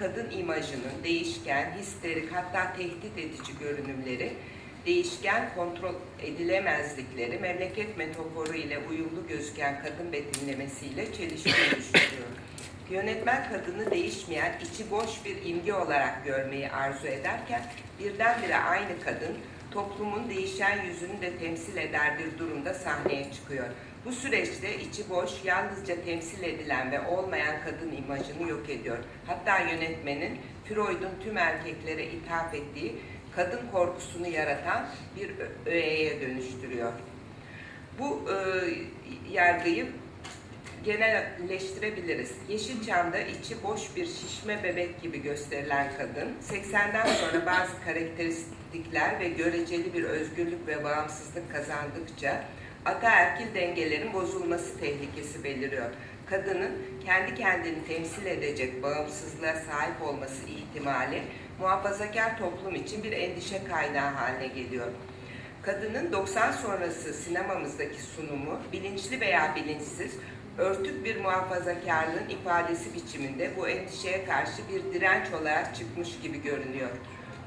kadın imajının değişken, histerik hatta tehdit edici görünümleri, değişken kontrol edilemezlikleri, memleket metaforu ile uyumlu gözüken kadın betimlemesiyle çelişkiyi düşünüyor. Yönetmen kadını değişmeyen, içi boş bir imge olarak görmeyi arzu ederken birdenbire aynı kadın toplumun değişen yüzünü de temsil eder bir durumda sahneye çıkıyor. Bu süreçte içi boş, yalnızca temsil edilen ve olmayan kadın imajını yok ediyor. Hatta yönetmenin Freud'un tüm erkeklere ithaf ettiği kadın korkusunu yaratan bir öğeye dönüştürüyor. Bu e, yargıyı genelleştirebiliriz. Yeşilçam'da içi boş bir şişme bebek gibi gösterilen kadın, 80'den sonra bazı karakteristikler ve göreceli bir özgürlük ve bağımsızlık kazandıkça ataerkil dengelerin bozulması tehlikesi beliriyor. Kadının kendi kendini temsil edecek bağımsızlığa sahip olması ihtimali muhafazakar toplum için bir endişe kaynağı haline geliyor. Kadının 90 sonrası sinemamızdaki sunumu bilinçli veya bilinçsiz örtük bir muhafazakarlığın ifadesi biçiminde bu endişeye karşı bir direnç olarak çıkmış gibi görünüyor.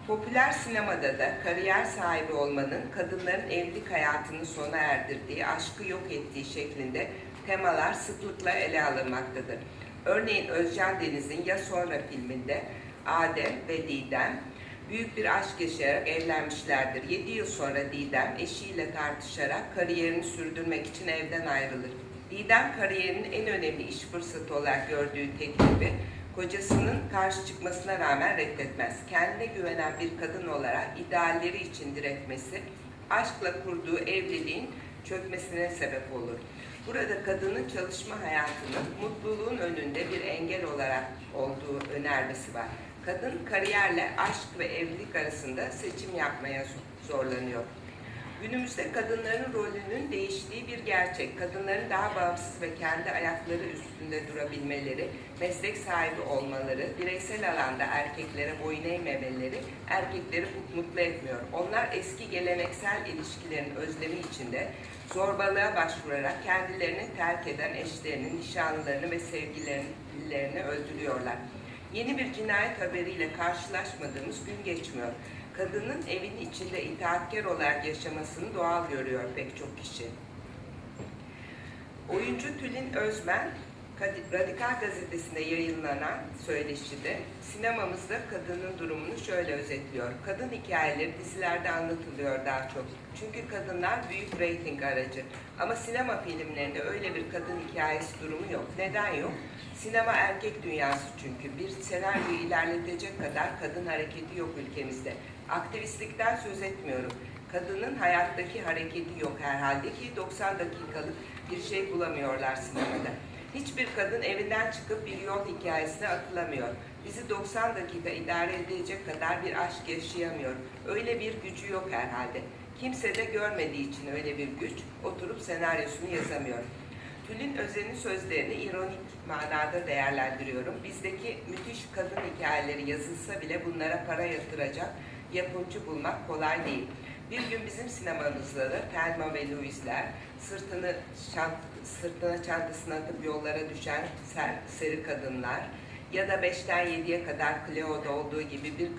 Popüler sinemada da kariyer sahibi olmanın kadınların evlilik hayatını sona erdirdiği, aşkı yok ettiği şeklinde temalar sıklıkla ele alınmaktadır. Örneğin Özcan Deniz'in Ya Sonra filminde Adem ve Didem büyük bir aşk yaşayarak evlenmişlerdir. 7 yıl sonra Didem eşiyle tartışarak kariyerini sürdürmek için evden ayrılır. Didem kariyerinin en önemli iş fırsatı olarak gördüğü teklifi kocasının karşı çıkmasına rağmen reddetmez. Kendine güvenen bir kadın olarak idealleri için diretmesi, aşkla kurduğu evliliğin çökmesine sebep olur. Burada kadının çalışma hayatının mutluluğun önünde bir engel olarak olduğu önermesi var. Kadın kariyerle aşk ve evlilik arasında seçim yapmaya zorlanıyor. Günümüzde kadınların rolünün bir gerçek. Kadınların daha bağımsız ve kendi ayakları üstünde durabilmeleri, meslek sahibi olmaları, bireysel alanda erkeklere boyun eğmemeleri erkekleri mutlu etmiyor. Onlar eski geleneksel ilişkilerin özlemi içinde zorbalığa başvurarak kendilerini terk eden eşlerini, nişanlılarını ve sevgililerini öldürüyorlar. Yeni bir cinayet haberiyle karşılaşmadığımız gün geçmiyor. Kadının evin içinde itaatkar olarak yaşamasını doğal görüyor pek çok kişi. Oyuncu Tülin Özmen, Radikal Gazetesi'nde yayınlanan söyleşide sinemamızda kadının durumunu şöyle özetliyor. Kadın hikayeleri dizilerde anlatılıyor daha çok. Çünkü kadınlar büyük reyting aracı. Ama sinema filmlerinde öyle bir kadın hikayesi durumu yok. Neden yok? Sinema erkek dünyası çünkü. Bir senaryoyu ilerletecek kadar kadın hareketi yok ülkemizde. Aktivistlikten söz etmiyorum. Kadının hayattaki hareketi yok herhalde ki 90 dakikalık bir şey bulamıyorlar sinemada. Hiçbir kadın evinden çıkıp bir yol hikayesine atılamıyor. Bizi 90 dakika idare edecek kadar bir aşk yaşayamıyor. Öyle bir gücü yok herhalde. Kimse de görmediği için öyle bir güç oturup senaryosunu yazamıyor. Tülin Özen'in sözlerini ironik manada değerlendiriyorum. Bizdeki müthiş kadın hikayeleri yazılsa bile bunlara para yatıracak yapımcı bulmak kolay değil. Bir gün bizim sinemamızda da Thelma ve Louise'ler sırtını şant, sırtına çantasını atıp yollara düşen ser, seri kadınlar ya da 5'ten 7'ye kadar Cleo'da olduğu gibi bir